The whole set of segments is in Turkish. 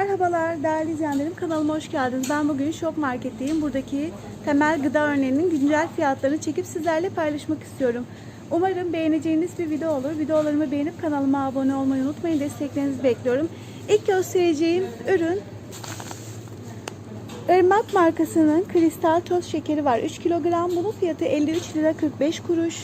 Merhabalar değerli izleyenlerim kanalıma hoş geldiniz. Ben bugün Şok Market'teyim. Buradaki temel gıda örneğinin güncel fiyatlarını çekip sizlerle paylaşmak istiyorum. Umarım beğeneceğiniz bir video olur. Videolarımı beğenip kanalıma abone olmayı unutmayın. Desteklerinizi bekliyorum. İlk göstereceğim ürün Irmak markasının kristal toz şekeri var. 3 kilogram. Bunun fiyatı 53 lira 45 kuruş.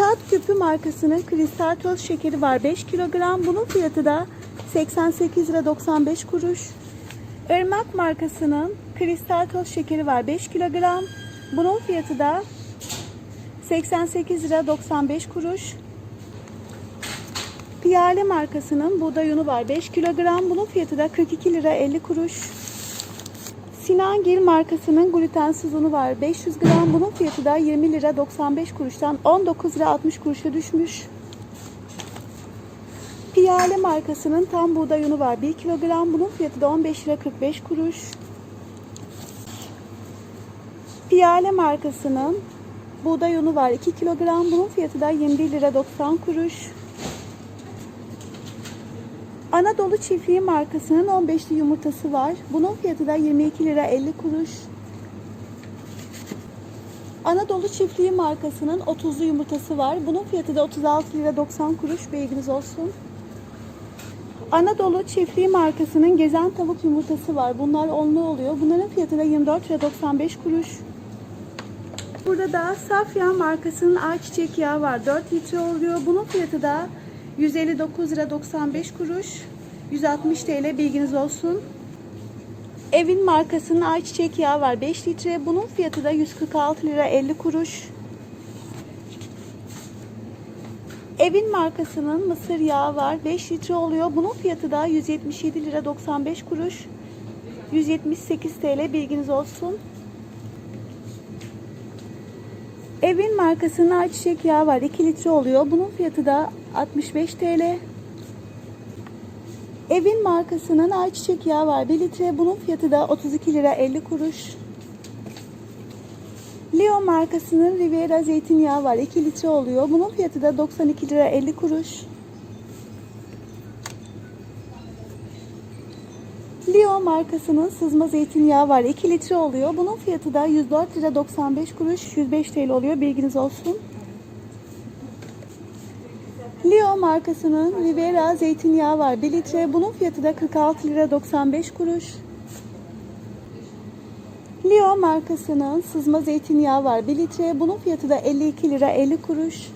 Tat küpü markasının kristal toz şekeri var 5 kilogram. Bunun fiyatı da 88 lira 95 kuruş. Irmak markasının kristal toz şekeri var 5 kilogram. Bunun fiyatı da 88 lira 95 kuruş. Piyale markasının buğday unu var 5 kilogram. Bunun fiyatı da 42 lira 50 kuruş. Sinangil markasının glutensiz unu var 500 gram. Bunun fiyatı da 20 lira 95 kuruştan 19 lira 60 kuruşa düşmüş. Piyale markasının tam buğday unu var 1 kilogram. Bunun fiyatı da 15 lira 45 kuruş. Piyale markasının buğday unu var 2 kilogram. Bunun fiyatı da 21 lira 90 kuruş. Anadolu Çiftliği markasının 15'li yumurtası var. Bunun fiyatı da 22 lira 50 kuruş. Anadolu Çiftliği markasının 30'lu yumurtası var. Bunun fiyatı da 36 lira 90 kuruş. Bilginiz olsun. Anadolu Çiftliği markasının gezen tavuk yumurtası var. Bunlar onlu oluyor. Bunların fiyatı da 24 lira 95 kuruş. Burada da Safyan markasının ayçiçek yağı var. 4 litre oluyor. Bunun fiyatı da 159 lira 95 kuruş. 160 TL bilginiz olsun. Evin markasının ayçiçek yağı var 5 litre. Bunun fiyatı da 146 lira 50 kuruş. Evin markasının mısır yağı var 5 litre oluyor. Bunun fiyatı da 177 lira 95 kuruş. 178 TL bilginiz olsun. Evin markasının ayçiçek yağı var 2 litre oluyor. Bunun fiyatı da 65 TL. Evin markasının ayçiçek yağı var 1 litre. Bunun fiyatı da 32 lira 50 kuruş. Leo markasının Riviera zeytinyağı var 2 litre oluyor. Bunun fiyatı da 92 lira 50 kuruş. Leo markasının sızma zeytinyağı var 2 litre oluyor. Bunun fiyatı da 104 lira 95 kuruş 105 TL oluyor bilginiz olsun. Leo markasının Rivera zeytinyağı var 1 litre. Bunun fiyatı da 46 lira 95 kuruş. Leo markasının sızma zeytinyağı var 1 litre. Bunun fiyatı da 52 lira 50 kuruş.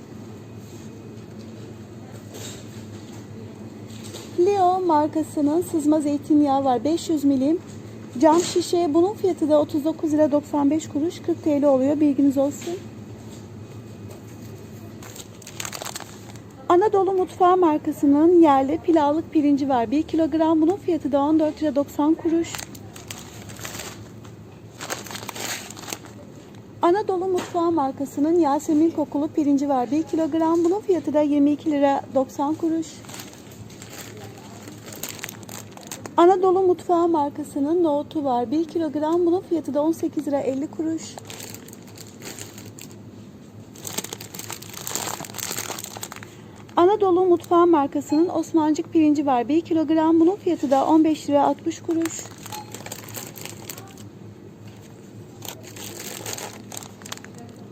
Leo markasının sızma zeytinyağı var 500 milim. Cam şişe bunun fiyatı da 39 lira 95 kuruş 40 TL oluyor bilginiz olsun. Anadolu Mutfağı markasının yerli pilavlık pirinci var 1 kilogram bunun fiyatı da 14 lira 90 kuruş. Anadolu Mutfağı markasının Yasemin kokulu pirinci var 1 kilogram bunun fiyatı da 22 lira 90 kuruş. Anadolu Mutfağı markasının nohutu var. 1 kilogram. Bunun fiyatı da 18 lira 50 kuruş. Anadolu Mutfağı markasının Osmancık pirinci var. 1 kilogram. Bunun fiyatı da 15 lira 60 kuruş.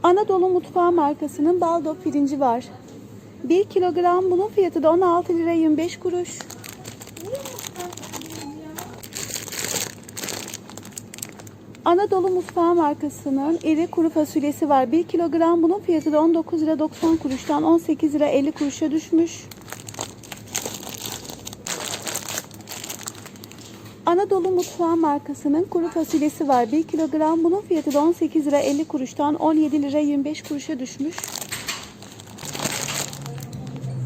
Anadolu Mutfağı markasının Baldo pirinci var. 1 kilogram. Bunun fiyatı da 16 lira 25 kuruş. Anadolu Mutfağı markasının iri kuru fasulyesi var. 1 kilogram. Bunun fiyatı da 19 lira 90 kuruştan 18 lira 50 kuruşa düşmüş. Anadolu Mutfağı markasının kuru fasulyesi var. 1 kilogram. Bunun fiyatı da 18 lira 50 kuruştan 17 lira 25 kuruşa düşmüş.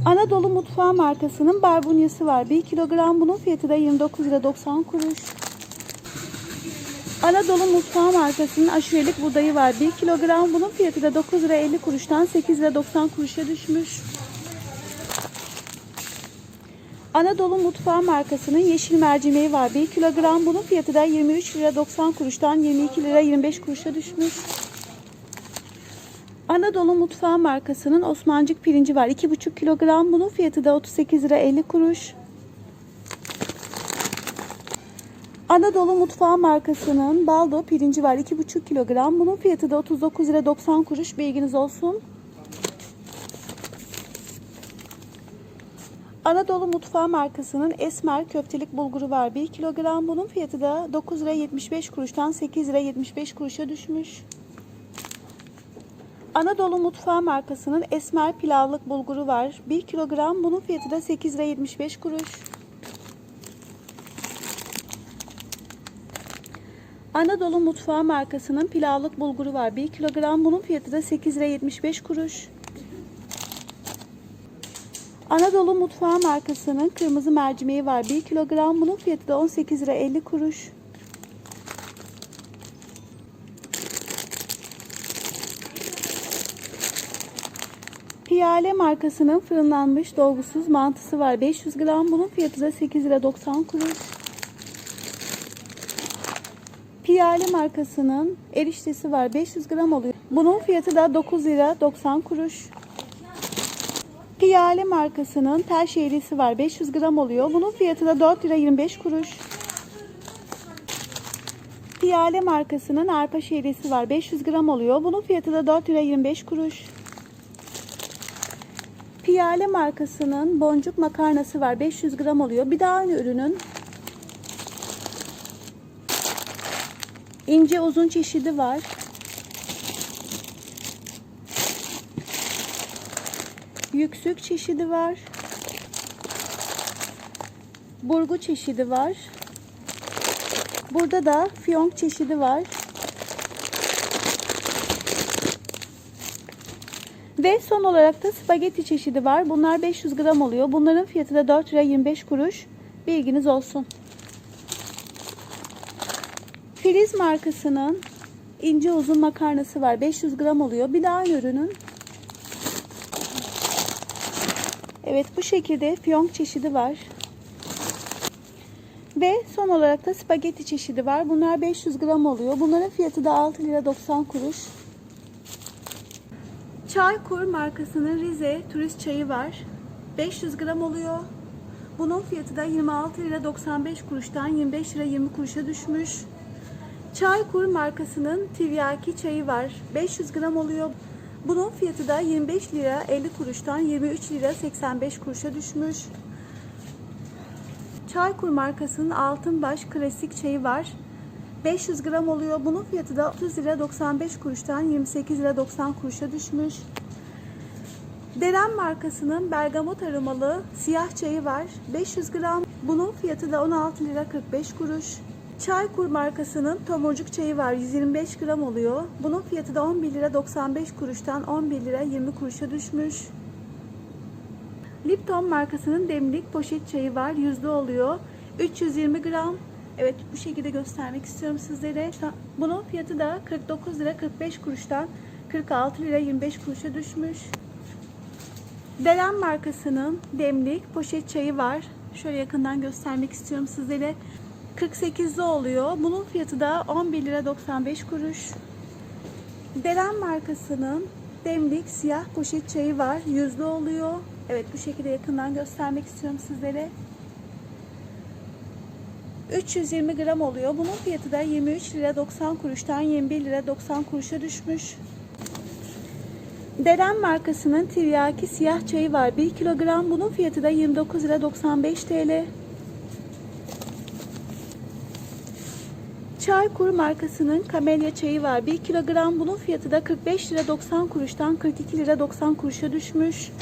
Anadolu Mutfağı markasının barbunyası var. 1 kilogram. Bunun fiyatı da 29 lira 90 kuruş. Anadolu Mutfağı markasının aşurelik buğdayı var. 1 kilogram. Bunun fiyatı da 9 lira 50 kuruştan 8 lira 90 kuruşa düşmüş. Anadolu Mutfağı markasının yeşil mercimeği var. 1 kilogram. Bunun fiyatı da 23 lira 90 kuruştan 22 lira 25 kuruşa düşmüş. Anadolu Mutfağı markasının Osmancık pirinci var. 2,5 kilogram. Bunun fiyatı da 38 lira 50 kuruş. Anadolu Mutfağı markasının baldo pirinci var 2,5 kilogram. Bunun fiyatı da 39 lira 90 kuruş bilginiz olsun. Anadolu Mutfağı markasının Esmer köftelik bulguru var 1 kilogram. Bunun fiyatı da 9 lira 75 kuruştan 8 lira 75 kuruşa düşmüş. Anadolu Mutfağı markasının Esmer pilavlık bulguru var 1 kilogram. Bunun fiyatı da 8 lira 75 kuruş. Anadolu Mutfağı markasının pilavlık bulguru var 1 kilogram. Bunun fiyatı da 8 lira 75 kuruş. Anadolu Mutfağı markasının kırmızı mercimeği var 1 kilogram. Bunun fiyatı da 18 lira 50 kuruş. Piyale markasının fırınlanmış dolgusuz mantısı var 500 gram. Bunun fiyatı da 8 lira 90 kuruş. Piyale markasının eriştesi var 500 gram oluyor. Bunun fiyatı da 9 lira 90 kuruş. Piyale markasının tel şehrisi var 500 gram oluyor. Bunun fiyatı da 4 lira 25 kuruş. Piyale markasının arpa şehrisi var 500 gram oluyor. Bunun fiyatı da 4 lira 25 kuruş. Piyale markasının boncuk makarnası var 500 gram oluyor. Bir daha aynı ürünün ince uzun çeşidi var. Yüksük çeşidi var. Burgu çeşidi var. Burada da fiyonk çeşidi var. Ve son olarak da spagetti çeşidi var. Bunlar 500 gram oluyor. Bunların fiyatı da 4 lira 25 kuruş. Bilginiz olsun. Filiz markasının ince uzun makarnası var. 500 gram oluyor. Bir daha aynı ürünün. Evet bu şekilde fiyonk çeşidi var. Ve son olarak da spagetti çeşidi var. Bunlar 500 gram oluyor. Bunların fiyatı da 6 lira 90 kuruş. Çaykur markasının Rize turist çayı var. 500 gram oluyor. Bunun fiyatı da 26 lira 95 kuruştan 25 lira 20 kuruşa düşmüş. Çaykur markasının Tivyaki çayı var. 500 gram oluyor. Bunun fiyatı da 25 lira 50 kuruştan 23 lira 85 kuruşa düşmüş. Çaykur markasının Altınbaş klasik çayı var. 500 gram oluyor. Bunun fiyatı da 30 lira 95 kuruştan 28 lira 90 kuruşa düşmüş. Deren markasının bergamot aromalı siyah çayı var. 500 gram. Bunun fiyatı da 16 lira 45 kuruş. Çaykur markasının tomurcuk çayı var. 125 gram oluyor. Bunun fiyatı da 11 lira 95 kuruştan 11 lira 20 kuruşa düşmüş. Lipton markasının demlik poşet çayı var. Yüzde oluyor. 320 gram. Evet bu şekilde göstermek istiyorum sizlere. Bunun fiyatı da 49 lira 45 kuruştan 46 lira 25 kuruşa düşmüş. Deren markasının demlik poşet çayı var. Şöyle yakından göstermek istiyorum sizlere. 48'li oluyor. Bunun fiyatı da 11 lira 95 kuruş. Deren markasının demlik siyah poşet çayı var. Yüzlü oluyor. Evet bu şekilde yakından göstermek istiyorum sizlere. 320 gram oluyor. Bunun fiyatı da 23 lira 90 kuruştan 21 lira 90 kuruşa düşmüş. Deren markasının tiryaki siyah çayı var. 1 kilogram. Bunun fiyatı da 29 lira 95 TL. Çaykur markasının kamelya çayı var. 1 kilogram. Bunun fiyatı da 45 lira 90 kuruştan 42 lira 90 kuruşa düşmüş.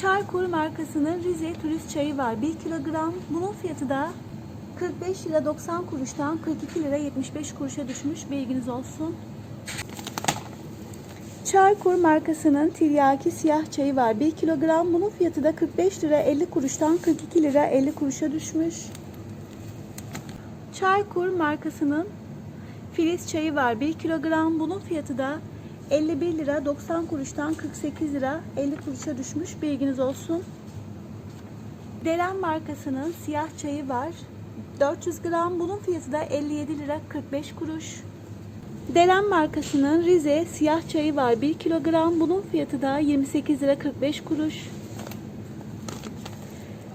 Çaykur markasının Rize turist çayı var. 1 kilogram. Bunun fiyatı da 45 lira 90 kuruştan 42 lira 75 kuruşa düşmüş. Bilginiz olsun. Çaykur markasının tiryaki siyah çayı var. 1 kilogram. Bunun fiyatı da 45 lira 50 kuruştan 42 lira 50 kuruşa düşmüş. Çaykur markasının Filiz çayı var 1 kilogram. Bunun fiyatı da 51 lira 90 kuruştan 48 lira 50 kuruşa düşmüş. Bilginiz olsun. Deren markasının siyah çayı var. 400 gram. Bunun fiyatı da 57 lira 45 kuruş. Deren markasının Rize siyah çayı var 1 kilogram. Bunun fiyatı da 28 lira 45 kuruş.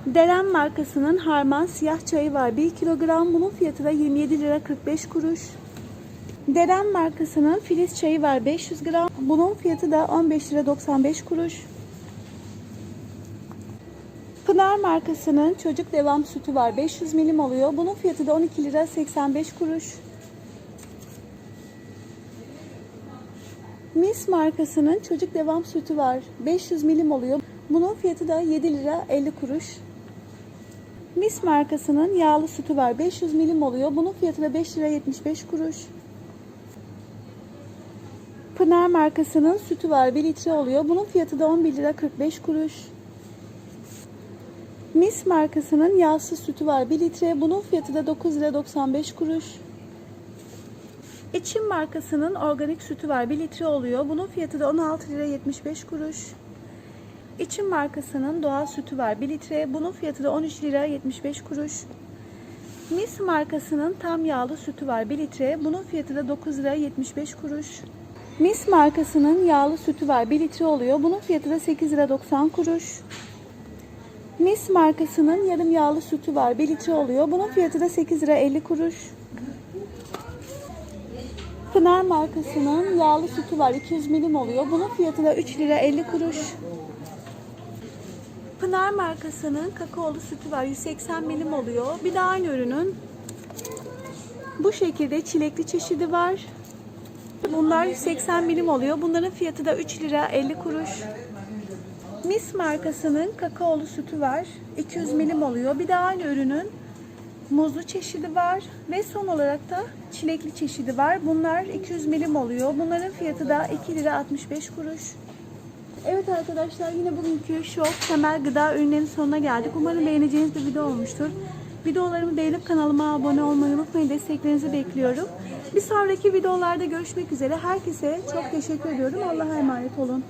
Deren markasının Harman siyah çayı var. 1 kilogram. Bunun fiyatı da 27 lira 45 kuruş. Deren markasının Filiz çayı var 500 gram. Bunun fiyatı da 15 lira 95 kuruş. Pınar markasının çocuk devam sütü var 500 milim oluyor. Bunun fiyatı da 12 lira 85 kuruş. Mis markasının çocuk devam sütü var 500 milim oluyor. Bunun fiyatı da 7 lira 50 kuruş. Mis markasının yağlı sütü var 500 milim oluyor. Bunun fiyatı da 5 lira 75 kuruş. Pınar markasının sütü var 1 litre oluyor. Bunun fiyatı da 11 lira 45 kuruş. Mis markasının yağsız sütü var 1 litre. Bunun fiyatı da 9 lira 95 kuruş. İçim markasının organik sütü var 1 litre oluyor. Bunun fiyatı da 16 lira 75 kuruş. İçim markasının doğal sütü var 1 litre. Bunun fiyatı da 13 lira 75 kuruş. Mis markasının tam yağlı sütü var 1 litre. Bunun fiyatı da 9 lira 75 kuruş. Mis markasının yağlı sütü var 1 litre oluyor. Bunun fiyatı da 8 lira 90 kuruş. Mis markasının yarım yağlı sütü var 1 litre oluyor. Bunun fiyatı da 8 lira 50 kuruş. Pınar markasının yağlı sütü var 200 milim oluyor. Bunun fiyatı da 3 lira 50 kuruş. Pınar markasının kakaolu sütü var 180 milim oluyor. Bir de aynı ürünün bu şekilde çilekli çeşidi var. Bunlar 180 milim oluyor. Bunların fiyatı da 3 lira 50 kuruş. Mis markasının kakaolu sütü var. 200 milim oluyor. Bir de aynı ürünün muzlu çeşidi var. Ve son olarak da çilekli çeşidi var. Bunlar 200 milim oluyor. Bunların fiyatı da 2 lira 65 kuruş. Evet arkadaşlar yine bugünkü şok temel gıda ürünlerinin sonuna geldik. Umarım beğeneceğiniz bir video olmuştur. Videolarımı beğenip kanalıma abone olmayı unutmayın. Desteklerinizi bekliyorum. Bir sonraki videolarda görüşmek üzere. Herkese çok teşekkür ediyorum. Allah'a emanet olun.